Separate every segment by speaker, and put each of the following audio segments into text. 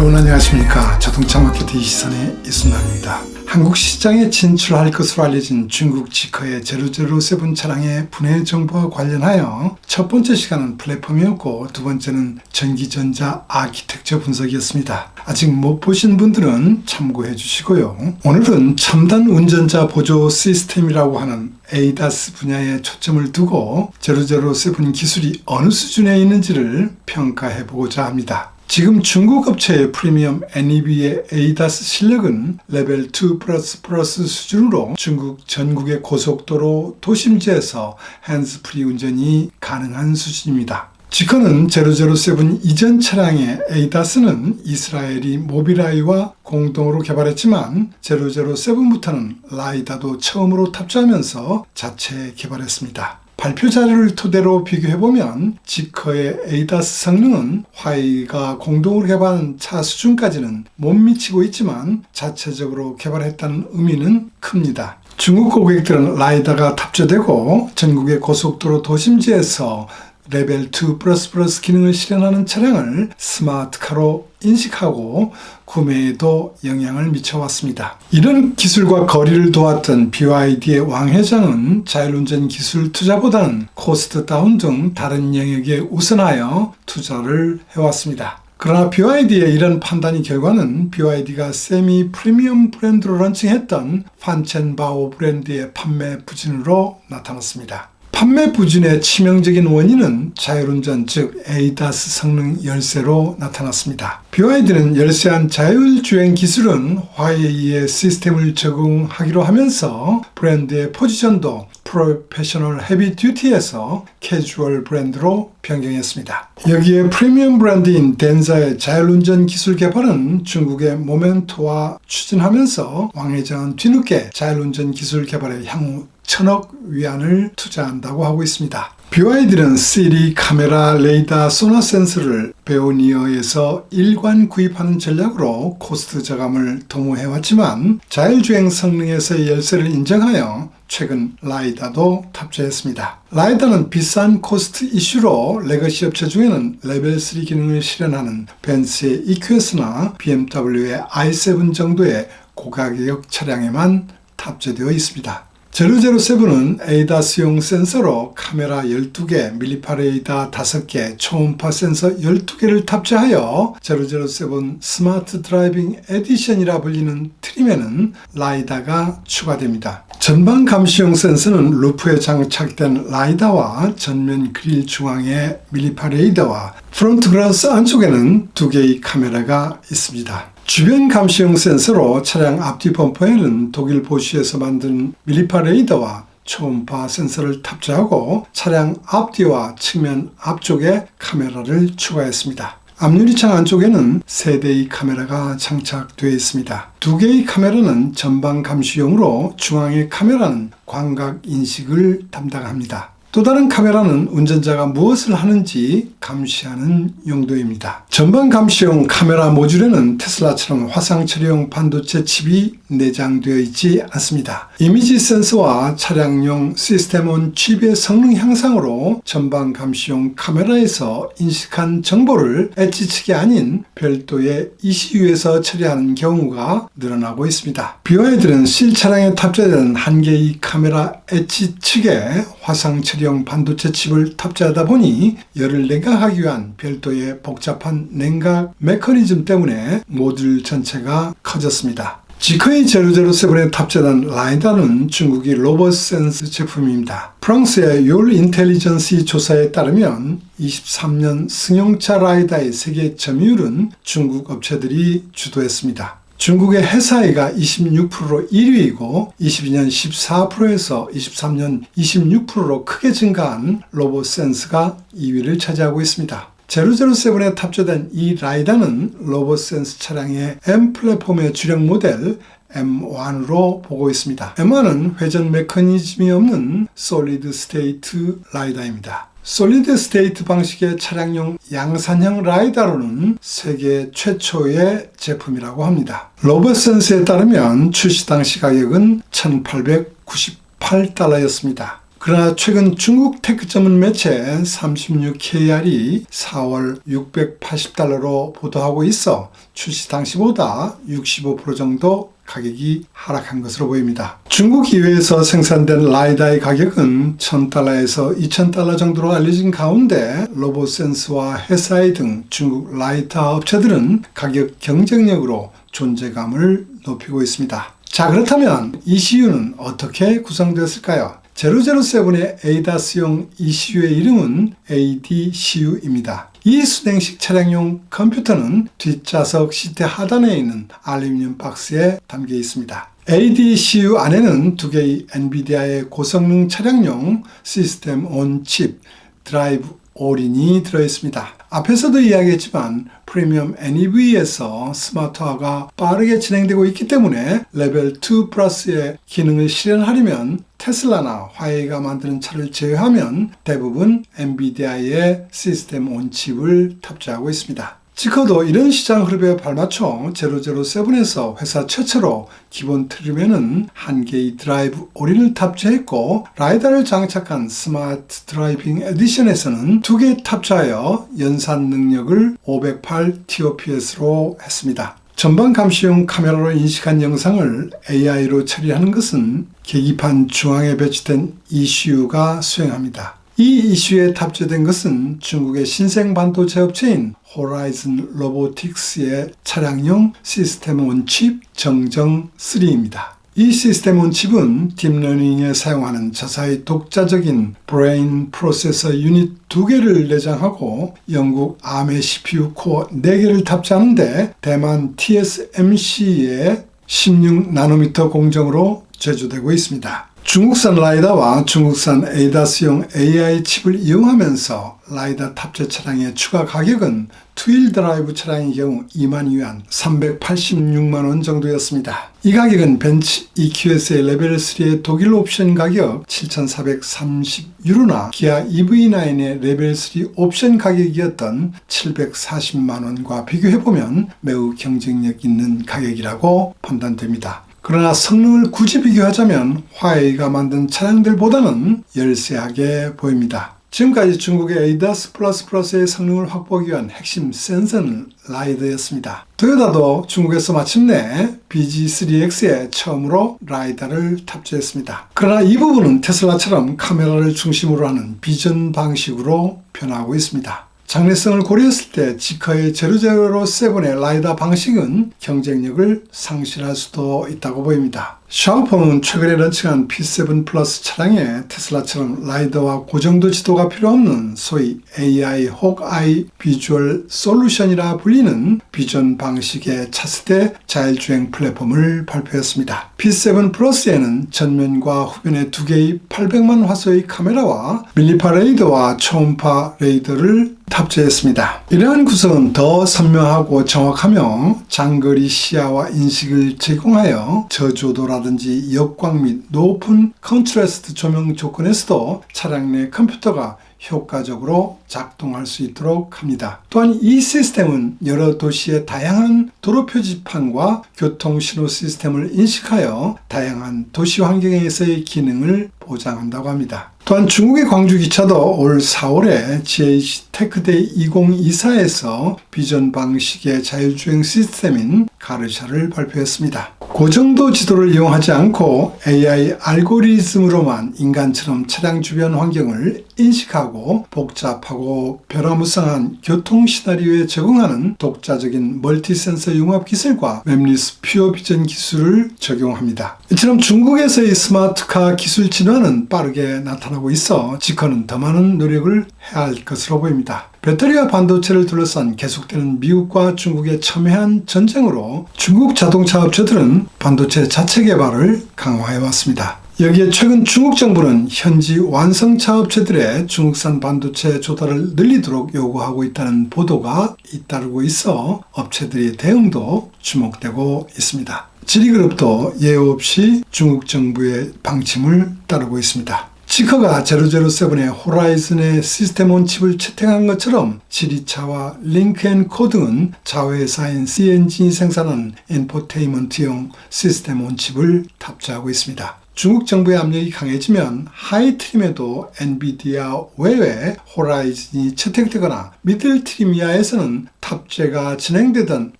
Speaker 1: 여러분 안녕하십니까 자동차 마케팅 시선의 이순남입니다 한국 시장에 진출할 것으로 알려진 중국 지커의 제로제로세븐 차량의 분해 정보와 관련하여 첫 번째 시간은 플랫폼이었고 두 번째는 전기전자 아키텍처 분석이었습니다. 아직 못 보신 분들은 참고해 주시고요. 오늘은 첨단 운전자 보조 시스템이라고 하는 에이다스 분야에 초점을 두고 제로제로세븐 기술이 어느 수준에 있는지를 평가해 보고자 합니다. 지금 중국 업체의 프리미엄 NEV의 에이다스 실력은 레벨 2 플러스 플러스 수준으로 중국 전국의 고속도로 도심지에서 핸즈프리 운전이 가능한 수준입니다. 지커는 007 이전 차량의 에이다스는 이스라엘이 모비라이와 공동으로 개발했지만 007부터는 라이다도 처음으로 탑재하면서 자체 개발했습니다. 발표 자료를 토대로 비교해보면 지커의 에이다스 성능은 화이가 공동으로 개발한 차 수준까지는 못 미치고 있지만 자체적으로 개발했다는 의미는 큽니다. 중국 고객들은 라이다가 탑재되고 전국의 고속도로 도심지에서 레벨 2 플러스 플러스 기능을 실현하는 차량을 스마트카로 인식하고 구매에도 영향을 미쳐왔습니다. 이런 기술과 거리를 두었던 BYD의 왕 회장은 자율운전 기술 투자보다는 코스트 다운 등 다른 영역에 우선하여 투자를 해왔습니다. 그러나 BYD의 이런 판단이 결과는 BYD가 세미 프리미엄 브랜드로 런칭했던 판첸바오 브랜드의 판매 부진으로 나타났습니다. 판매 부진의 치명적인 원인은 자율운전 즉 에이다스 성능 열쇠로 나타났습니다. BYD는 열쇠한 자율주행 기술은 화웨이의 시스템을 적용하기로 하면서 브랜드의 포지션도 프로페셔널 헤비 듀티에서 캐주얼 브랜드로 변경했습니다. 여기에 프리미엄 브랜드인 덴자의 자율운전 기술 개발은 중국의 모멘토와 추진하면서 왕회장은 뒤늦게 자율운전 기술 개발에 향후 천억 위안을 투자한다고 하고 있습니다. BYD는 시리 카메라, 레이더, 소나 센서를 베오니어에서 일관 구입하는 전략으로 코스트 저감을 도모해왔지만 자율주행 성능에서의 열쇠를 인정하여 최근 라이다도 탑재했습니다. 라이다는 비싼 코스트 이슈로 레거시 업체 중에는 레벨 3 기능을 실현하는 벤츠의 EQS나 BMW의 i7 정도의 고가격 차량에만 탑재되어 있습니다. 007은 에이다스용 센서로 카메라 12개, 밀리파 레이더 5개, 초음파 센서 12개를 탑재하여 007 스마트 드라이빙 에디션이라 불리는 트림에는 라이다가 추가됩니다. 전방 감시용 센서는 루프에 장착된 라이다와 전면 그릴 중앙에 밀리파 레이더와 프론트 그라스 안쪽에는 두 개의 카메라가 있습니다. 주변 감시용 센서로 차량 앞뒤 범퍼에는 독일 보쉬에서 만든 밀리파 레이더와 초음파 센서를 탑재하고 차량 앞뒤와 측면 앞쪽에 카메라를 추가했습니다. 앞유리창 안쪽에는 세 대의 카메라가 장착되어 있습니다. 두 개의 카메라는 전방 감시용으로 중앙의 카메라는 광각 인식을 담당합니다. 또 다른 카메라는 운전자가 무엇을 하는지 감시하는 용도입니다. 전방 감시용 카메라 모듈에는 테슬라처럼 화상 처리용 반도체 칩이 내장되어 있지 않습니다. 이미지 센서와 차량용 시스템 온 칩의 성능 향상으로 전방 감시용 카메라에서 인식한 정보를 엣지 측이 아닌 별도의 ECU에서 처리하는 경우가 늘어나고 있습니다. BYD는 실 차량에 탑재된 한 개의 카메라 엣지 측에 화상 처리 용 반도체 칩을 탑재하다 보니 열을 냉각하기 위한 별도의 복잡한 냉각 메커니즘 때문에 모듈 전체가 커졌습니다. 지커의 007에 탑재된 라이다는 중국의 로버센스 제품입니다. 프랑스의 율 인텔리전시 조사에 따르면 23년 승용차 라이다의 세계 점유율은 중국 업체들이 주도했습니다. 중국의 회사이가 26%로 1위이고 22년 14%에서 23년 26%로 크게 증가한 로봇센스가 2위를 차지하고 있습니다. 007에 탑재된 이 라이다는 로봇센스 차량의 M 플랫폼의 주력 모델 M1으로 보고 있습니다. M1은 회전 메커니즘이 없는 솔리드 스테이트 라이다입니다. 솔리드 스테이트 방식의 차량용 양산형 라이다로는 세계 최초의 제품이라고 합니다. 로버센스에 따르면 출시 당시 가격은 1898달러였습니다. 그러나 최근 중국 테크 전문 매체 36KR이 4월 680달러로 보도하고 있어 출시 당시보다 65% 정도 가격이 하락한 것으로 보입니다. 중국 이외에서 생산된 라이다의 가격은 1000달러에서 2000달러 정도로 알려진 가운데 로보센스와 헤사이 등 중국 라이터 업체들은 가격 경쟁력으로 존재감을 높이고 있습니다. 자 그렇다면 ECU는 어떻게 구성되었을까요? 007의 ADAS용 ECU의 이름은 ADCU입니다. 이 수냉식 차량용 컴퓨터는 뒷좌석 시트 하단에 있는 알루미늄 박스에 담겨 있습니다. ADCU 안에는 두 개의 엔비디아의 고성능 차량용 시스템 온 칩 드라이브 올인이 들어있습니다. 앞에서도 이야기했지만 프리미엄 NEV에서 스마트화가 빠르게 진행되고 있기 때문에 레벨 2 플러스의 기능을 실현하려면 테슬라나 화웨이가 만드는 차를 제외하면 대부분 엔비디아의 시스템 온 칩을 탑재하고 있습니다. 지커도 이런 시장 흐름에 발맞춰 007에서 회사 최초로 기본 트림에는 한 개의 드라이브 올인을 탑재했고 라이다를 장착한 스마트 드라이빙 에디션에서는 두 개 탑재하여 연산 능력을 508 TOPS로 했습니다. 전방 감시용 카메라로 인식한 영상을 AI로 처리하는 것은 계기판 중앙에 배치된 ECU가 수행합니다. 이 이슈에 탑재된 것은 중국의 신생 반도체 업체인 호라이즌 로보틱스의 차량용 시스템 온 칩 정정3입니다. 이 시스템 온 칩은 딥러닝에 사용하는 자사의 독자적인 브레인 프로세서 유닛 두 개를 내장하고 영국 아메 CPU 코어 4개를 탑재하는데 대만 TSMC의 16나노미터 공정으로 제조되고 있습니다. 중국산 라이다와 중국산 에이다스용 AI 칩을 이용하면서 라이다 탑재 차량의 추가 가격은 투일 드라이브 차량의 경우 2만 위안 386만 원 정도였습니다. 이 가격은 벤츠 EQS의 레벨 3의 독일 옵션 가격 7,430유로나 기아 EV9의 레벨 3 옵션 가격이었던 740만 원과 비교해보면 매우 경쟁력 있는 가격이라고 판단됩니다. 그러나 성능을 굳이 비교하자면 화웨이가 만든 차량들보다는 열세하게 보입니다. 지금까지 중국의 에이다스 플러스 플러스의 성능을 확보하기 위한 핵심 센서는 라이더였습니다. 토요타도 중국에서 마침내 BG3X에 처음으로 라이다를 탑재했습니다. 그러나 이 부분은 테슬라처럼 카메라를 중심으로 하는 비전 방식으로 변하고 있습니다. 장래성을 고려했을 때 지커의 제로제로 세븐의 라이다 방식은 경쟁력을 상실할 수도 있다고 보입니다. 샤오펑은 최근에 런칭한 P7 플러스 차량에 테슬라처럼 라이더와 고정도 지도가 필요 없는 소위 AI 혹아이 비주얼 솔루션이라 불리는 비전 방식의 차세대 자율주행 플랫폼을 발표했습니다. P7 플러스에는 전면과 후면에 두 개의 800만 화소의 카메라와 밀리파 레이더와 초음파 레이더를 탑재했습니다. 이러한 구성은 더 선명하고 정확하며 장거리 시야와 인식을 제공하여 저조도라 든지 역광 및 높은 컨트라스트 조명 조건에서도 차량 내 컴퓨터가 효과적으로 작동할 수 있도록 합니다. 또한 이 시스템은 여러 도시의 다양한 도로 표지판과 교통 신호 시스템을 인식하여 다양한 도시 환경에서의 기능을 보장한다고 합니다. 또한 중국의 광주 기차도 올 4월에 GH 테크데이 2024에서 비전 방식의 자율주행 시스템인 가르샤를 발표했습니다. 고정도 지도를 이용하지 않고 AI 알고리즘으로만 인간처럼 차량 주변 환경을 인식하고 복잡하고 변화무쌍한 교통 시나리오에 적응하는 독자적인 멀티센서 융합 기술과 웹리스 퓨어 비전 기술을 적용합니다. 이처럼 중국에서의 스마트카 기술 진화 는 빠르게 나타나고 있어 지커는 더 많은 노력을 해야 할 것으로 보입니다. 배터리와 반도체를 둘러싼 계속되는 미국과 중국의 첨예한 전쟁으로 중국 자동차 업체들은 반도체 자체 개발을 강화해 왔습니다. 여기에 최근 중국 정부는 현지 완성차 업체들의 중국산 반도체 조달을 늘리도록 요구하고 있다는 보도가 잇따르고 있어 업체들의 대응도 주목되고 있습니다. 지리그룹도 예우 없이 중국 정부의 방침을 따르고 있습니다. 지커가 007의 호라이즌의 시스템 온 칩을 채택한 것처럼 지리차와 링크앤코 등은 자회사인 CNG이 생산한 엔포테인먼트용 시스템 온 칩을 탑재하고 있습니다. 중국 정부의 압력이 강해지면 하이 트림에도 엔비디아 외에 호라이즌이 채택되거나 미들 트림 이하에서는 탑재가 진행되던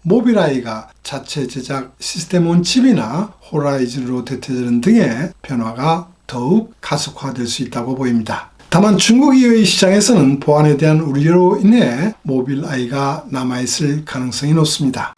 Speaker 1: 모빌아이가 자체 제작 시스템 온 칩이나 호라이즌으로 대체되는 등의 변화가 더욱 가속화될 수 있다고 보입니다. 다만 중국 이외의 시장에서는 보안에 대한 우려로 인해 모빌아이가 남아있을 가능성이 높습니다.